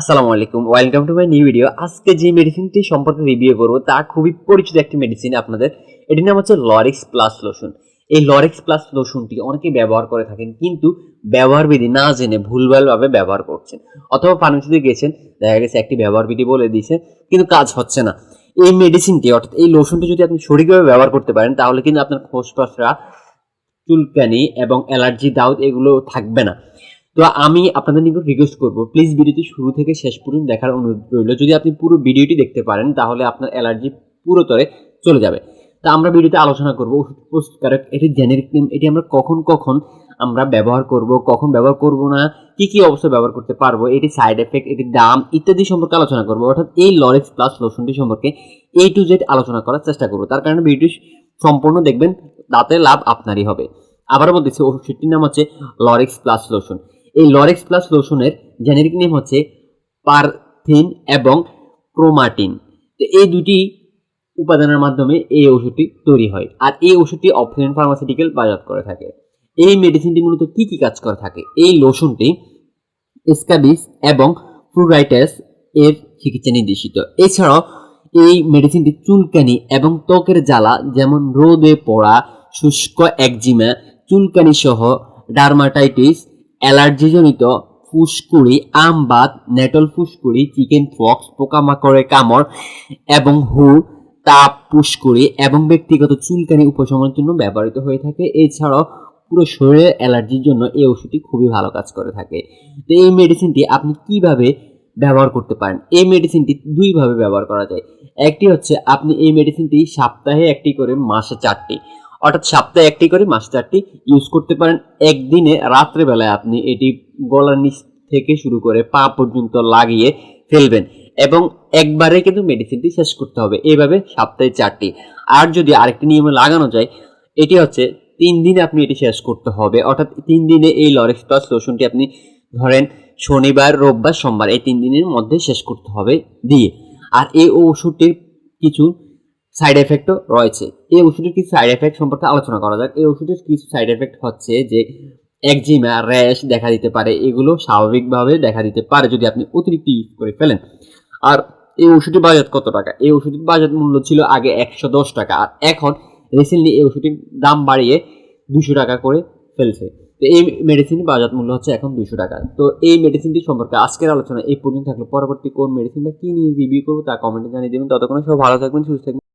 আসসালামু আলাইকুম, welcome to my new video. আজকে যে মেডিসিনটি সম্পর্কে রিভিউ করব, তা খুবই পরিচিত একটি মেডিসিন আপনাদের। এটির নাম হচ্ছে লরিক্স প্লাস লোশন এই লরিক্স প্লাস লোশনটি অনেকেই ব্যবহার করে থাকেন, কিন্তু ব্যবহার বিধি না জেনে ভুলভালভাবে ব্যবহার করছেন। অথবা ফার্মেসিতে গেছেন, দেখা গেছে একটি ব্যবহার বিধি বলে দিয়েছে, কিন্তু কাজ হচ্ছে না। এই মেডিসিনটি অর্থাৎ এই লোশনটি যদি আপনি সঠিকভাবে ব্যবহার করতে পারেন, তাহলে কিন্তু আপনার খোসপসরা, চুলকানি এবং অ্যালার্জি দাউদ এগুলো থাকবে না। তো আমি আপনাদের নিকট রিকোয়েস্ট করব প্লিজ ভিডিওটি শুরু থেকে শেষ পর্যন্ত দেখার অনুরোধ রইল। যদি আপনি পুরো ভিডিওটি দেখতে পারেন, তাহলে আপনার অ্যালার্জি পুরোতরে চলে যাবে। তা আমরা ভিডিওতে আলোচনা করব ওষুধ প্রস্তুতকারক এটি জেনেরিক নেম এটি আমরা কখন কখন আমরা ব্যবহার করব, কখন ব্যবহার করব না, কি কি অবস্থায় ব্যবহার করতে পারব, এটি সাইড এফেক্ট এটির দাম ইত্যাদি সম্পর্কে আলোচনা করব। অর্থাৎ এই লরেক্স প্লাস লোশনটি সম্পর্কে এ টু জেড আলোচনা করার চেষ্টা করব। তার কারণে ভিডিওটি সম্পূর্ণ দেখবেন, তাতে লাভ আপনারই হবে। আবারও বলতেছি, ওষুধটির নাম হচ্ছে লরেক্স প্লাস লোশন এই লরেক্স প্লাস লোশনের জেনেরিক নেম হচ্ছে পারথিন এবং ক্রোমাটিন। তো এই দুটি উপাদানের মাধ্যমে এই ওষুধটি তৈরি হয় আর এই ওষুধটি অপশন ফার্মাসিউটিক্যাল বাজার করে থাকে। এই মেডিসিনটি মূলত কি কি কাজ করে থাকে? এই লোশনটি স্কাবিস এবং ফ্লুরাইটাস এর চিকিৎসা নির্দেশিত। এছাড়াও এই মেডিসিনটি চুলকানি এবং ত্বকের জ্বালা যেমন রোদে পড়া, শুষ্ক একজিমা চুলকানি সহ ডার্মাটাইটিস অ্যালার্জিজনিত ফুসকুড়ি আমবাত নেটল ফুসকুড়ি, চিকেন ফক্স, পোকামাকড়ের কামড় এবং হু তাপ পুষ্কুড়ি এবং ব্যক্তিগত চুলকানি উপশমের জন্য ব্যবহৃত হয়ে থাকে। এছাড়াও পুরো শরীরের অ্যালার্জির জন্য এই ওষুধটি খুবই ভালো কাজ করে থাকে। তো এই মেডিসিনটি আপনি কীভাবে ব্যবহার করতে পারেন? এই মেডিসিনটি দুইভাবে ব্যবহার করা যায়। একটি হচ্ছে আপনি এই মেডিসিনটি সপ্তাহে একটি করে, মাসে চারটি। অর্থাৎ সপ্তাহে একটি করে, মাসে চারটি ইউজ করতে পারেন। একদিনে, রাত্রেবেলায় আপনি এটি গলার নিচ থেকে শুরু করে পা পর্যন্ত লাগিয়ে ফেলবেন এবং একবারে কিন্তু মেডিসিনটি শেষ করতে হবে। এইভাবে সপ্তাহে চারটি। আর যদি আরেকটি নিয়মে লাগানো যায়, এটি হচ্ছে তিন দিনে আপনি এটি শেষ করতে হবে। অর্থাৎ তিন দিনে এই লরেক্স প্লাস লোশনটি আপনি ধরেন শনিবার, রোববার, সোমবার এই তিন দিনের মধ্যে শেষ করতে হবে দিয়ে। আর এই ওষুধটির কিছু সাইড এফেক্টও রয়েছে। এই ওষুধের কিছু সাইড এফেক্ট সম্পর্কে আলোচনা করা যাক। এই ওষুধের কিছু সাইড এফেক্ট হচ্ছে যে, একজিমা, র্যাশ দেখা দিতে পারে। এগুলো স্বাভাবিকভাবে দেখা দিতে পারে যদি আপনি অতিরিক্ত ইউজ করে ফেলেন। আর এই ওষুধের বাজার কত টাকা? এই ওষুধের বাজার মূল্য ছিল আগে একশো দশ টাকা। আর এখন রিসেন্টলি এই ওষুধটির দাম বাড়িয়ে দুশো টাকা করে ফেলছে। তো এই মেডিসিন বাজার মূল্য হচ্ছে এখন দুশো টাকা। তো এই মেডিসিনটি সম্পর্কে আজকের আলোচনা এই পর্যন্ত থাকলে। পরবর্তী কোন মেডিসিন বা কী নিয়ে রিভিউ করব তা কমেন্টে জানিয়ে দেবেন। ততক্ষণে সব ভালো থাকবেন, সুস্থ থাকবেন।